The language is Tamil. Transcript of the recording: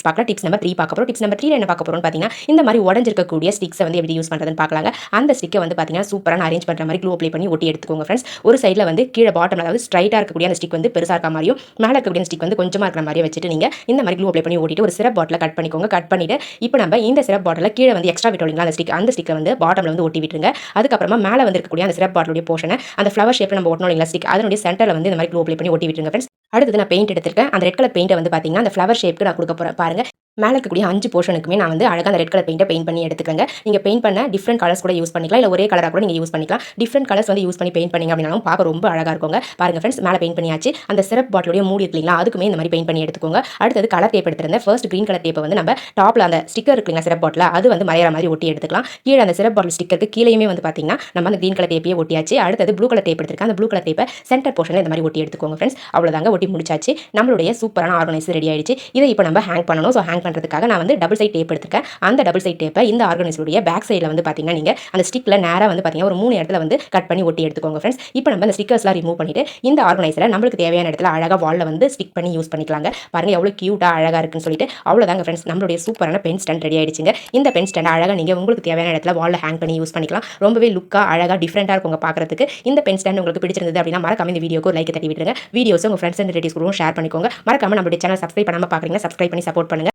டிப்ஸ் பார்க்கலாம் டிப்ஸ் நம்பர் த்ரீ பார்க்க போகிறோம் டிப்ஸ் நம்பர் த்ரீ என்ன பார்க்க போகிறோம்னு பார்த்தீங்கன்னா இந்த மாதிரி உடஞ்சிருக்கக்கூடிய ஸ்டிக்ஸை வந்து எப்படி யூஸ் பண்ணுறதுன்னு பார்க்கலாங்க அந்த ஸ்டிக்கை வந்து பார்த்தீங்கன்னா சூப்பராக அரேஞ்ச் பண்ணுற மாதிரி க்ளூ அப்ளை பண்ணி ஒட்டி எடுத்துக்கோங்க ஃப்ரெண்ட்ஸ் ஒரு சைடில் வந்து கீழே பாட்டம் அதாவது ஸ்ட்ரைட்டாக இருக்கக்கூடிய அந்த ஸ்டிக் வந்து பெருசாக இருக்க மாதிரியும் மேலே இருக்கக்கூடிய ஸ்டிக் வந்து கொஞ்சமாக இருக்கிற மாதிரியே வச்சுட்டு நீங்கள் இந்த மாதிரி க்ளூ அப்ளை பண்ணி ஓட்டிட்டு ஒரு சிரப் பாட்டில் கட் பண்ணிக்கோங்க. கட் பண்ணிட்டு இப்போ நம்ம இந்த சிரப் பாட்டில் கீழே வந்து எக்ஸ்ட்ரா விட்டோம் அந்த ஸ்டிக் அந்த ஸ்டிக்கை வந்து பாட்டமில் வந்து ஒட்டி விட்டுருங்க. அதுக்கப்புறமா மேலே வந்து இருக்கக்கூடிய அந்த சிரப் பாட்டிலுடைய போர்ஷனை அந்த ஃப்ளவர் ஷேப்பில் நம்ம ஒட்டணும் இல்லைங்களா ஸ்டிக் அதனுடைய சென்டரில் வந்து இந்த மாதிரி க்ளூ அப்ளை பண்ணி ஒட்டி விட்டுருங்க ஃப்ரெண்ட்ஸ் அடுத்தது நான் பெயிண்ட் எடுத்திருக்கேன். அந்த ரெட் கலர் பெயிண்ட்டை வந்து பார்த்தீங்கன்னா அந்த ஃப்ளவர் ஷேப்க்கு நான் கொடுக்க போகிறேன் பாருங்க. மேலே இருக்கக்கூடிய அஞ்சு போர்ஷனுக்குமே நான் வந்து அழகாக அந்த ரெட் கலர் பெயிண்ட்டை பெயிண்ட் பண்ணி எடுத்துக்கங்க நீங்கள் பெயிண்ட் பண்ண டிஃப்ரெண்ட் கலர்ஸ் கூட யூஸ் பண்ணிக்கலாம். இல்லை ஒரே கலராக கூட நீங்கள் யூஸ் பண்ணிக்கலாம். டிஃப்ரெண்ட் கலர்ஸ் வந்து யூஸ் பண்ணி பெயிண்ட் பண்ணிங்க அப்படின்னாலும் பார்க்க ரொம்ப அழகாக இருக்குங்க. பாருங்க ஃப்ரெண்ட்ஸ் மேலே பெயிண்ட் பண்ணியாச்சு. அந்த சிரப் பாட்டிலுடைய மூடி இருக்குங்களா அதுக்குமே இந்த மாதிரி பெயிண்ட் பண்ணி எடுத்துக்கோங்க. அடுத்தது கலர் டேப் எடுத்துருந்தேன் ஃபர்ஸ்ட் க்ரீன் கலர் டேப்பை வந்து நம்ம டாப்பில் அந்த ஸ்டிக்கர் இருக்குங்களா சிரப் பாட்டில்? அது வந்து மறையிற மாதிரி ஒட்டி எடுத்துக்கலாம். கீழே அந்த சிரப் பாட்டில் ஸ்டிக்கருக்கு கீழேயுமே வந்து பார்த்தீங்கன்னா நம்ம அந்த க்ரீன் கலர் டேப்பையே ஒட்டியாச்சு. அடுத்தது ப்ளூ கலர் டேப் எடுத்துருக்கேன். அந்த ப்ளூ கலர் டேப்பை சென்டர் போர்ஷனில் இந்த மாதிரி ஒட்டி எடுத்துக்கோங்க ஃப்ரெண்ட்ஸ் அவ்வளோதாங்க ஒட்டி முடிச்சாச்சு. நம்மளுடைய சூப்பரான ஆர்கனைஸ் ரெடி ஆயிடுச்சு. இதை இப்போ நம்ம ஹேங் பண்ணணும். ஸோ ஹேங் பண்ணுறதுக்காக நான் வந்து டபுள் சைட் டேப் எடுத்திருக்கேன். அந்த டபுள் சைட் டேப்பை இந்த ஆர்கனைஸுடைய பேக் சைடில் வந்து பார்த்தீங்கன்னா நீங்கள் அந்த ஸ்டிக்கில் நேராக வந்து பார்த்தீங்கன்னா ஒரு மூணு இடத்துல வந்து கட் பண்ணி ஒட்டி எடுத்துக்கோங்க ஃப்ரெண்ட்ஸ் இப்போ நம்ம அந்த ஸ்டிக்கர்ஸ்லாம் ரிமூவ் பண்ணிட்டு இந்த ஆர்கனைஸில் நம்மளுக்கு தேவையான இடத்துல அழகாக வாலில் வந்து ஸ்டிக் பண்ணி யூஸ் பண்ணிக்கலாங்க. பாருங்க எவ்வளோ க்யூட்டாக அழகாக இருக்குன்னு சொல்லிட்டு அவ்வளோதாங்க ஃப்ரெண்ட்ஸ் நம்மளுடைய சூப்பரான பென் ஸ்டாண்ட் ரெடி ஆயிடுச்சுங்க. இந்த பென் ஸ்டாண்ட் அழகாக நீங்கள் உங்களுக்கு தேவையான இடத்துல வாலில் ஹேங் பண்ணி யூஸ் பண்ணிக்கலாம். ரொம்பவே லுக்காக அழகாக டிஃப்ரெண்ட்டாக இருக்குங்க பார்க்குறதுக்கு இந்த பென் ஸ்டாண்ட் உங்களுக்கு பிடிச்சிருந்தது அப்படின்னா மறக்காம இந்த வீடியோக்கு லைக் தட்டி விட்டுருங்க வீடியோஸ் உங்கள் ஃப்ரெண்ட்ஸ் அண்ட் ரிலேட்டிவ்ஸ் கூட ஷேர் பண்ணிக்கோங்க. மறக்காம நம்மளுடைய சேனல் சப்ஸ்கிரைப் பண்ணாமல் பார்க்குறீங்க சப்ஸ்கிரைப் பண்ணி சப்போர்ட் பண்ணுங்க.